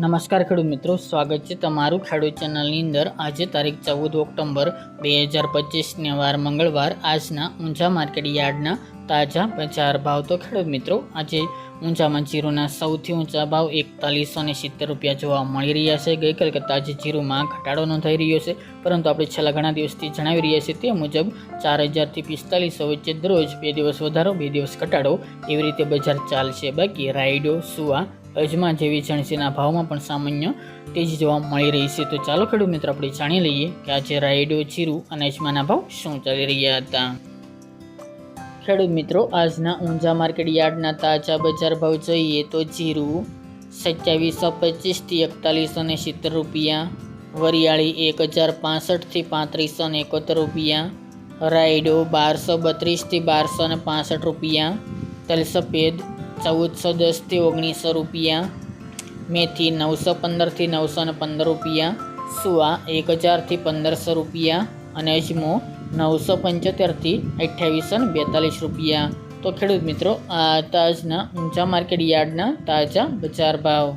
નમસ્કાર ખેડૂત મિત્રો, સ્વાગત છે તમારું ખેડૂત ચેનલની અંદર. આજે તારીખ ચૌદ ઓક્ટોબર બે હજાર પચીસને વાર મંગળવાર. આજના ઊંચા માર્કેટ યાર્ડના તાજા બજાર ભાવ તો ખેડૂત મિત્રો, આજે ઊંચામાં જીરુના સૌથી ઊંચા ભાવ એકતાલીસો ને સિત્તેર રૂપિયા જોવા મળી રહ્યા છે. ગઈકાલ કરતાં આજે જીરુમાં ઘટાડો નોંધાઈ રહ્યો છે. પરંતુ આપણે છેલ્લા ઘણા દિવસથી જણાવી રહ્યા છીએ તે મુજબ ચાર હજારથી પિસ્તાલીસો વચ્ચે દરરોજ બે દિવસ વધારો, બે દિવસ ઘટાડો એવી રીતે બજાર ચાલશે. બાકી રાયડો, સુવા અજમા જેવી જણસીના ભાવમાં પણ સામાન્ય તેજી જોવા મળી રહી છે. તો ચાલો ખેડૂત મિત્રો, આપણે જાણી લઈએ કે આજે રાયડો જીરું અને અજમાના ભાવ શું ચાલી રહ્યા હતા. ખેડૂત મિત્રો, આજના ઊંઝા માર્કેટ યાર્ડના તાજા બજાર ભાવ જોઈએ તો જીરું સત્યાવીસો પચીસથી એકતાલીસો ને સિત્તેર રૂપિયા, વરિયાળી એક હજાર પાસઠથી પાંત્રીસો ને એકોતેર રૂપિયા, રાયડો બારસો બત્રીસથી બારસો ને પાસઠ રૂપિયા તલ સફેદ ચૌદસો દસથી ઓગણીસો રૂપિયા, મેથી નવસો પંદરથી નવસો ને પંદર રૂપિયા, સુવા એક હજારથી પંદરસો રૂપિયા અને અજમો નવસો પંચોતેરથી અઠ્યાવીસો ને બેતાલીસ રૂપિયા. તો ખેડૂત મિત્રો, આ તાજના ઊંચા માર્કેટ યાર્ડના તાજા બજાર ભાવ.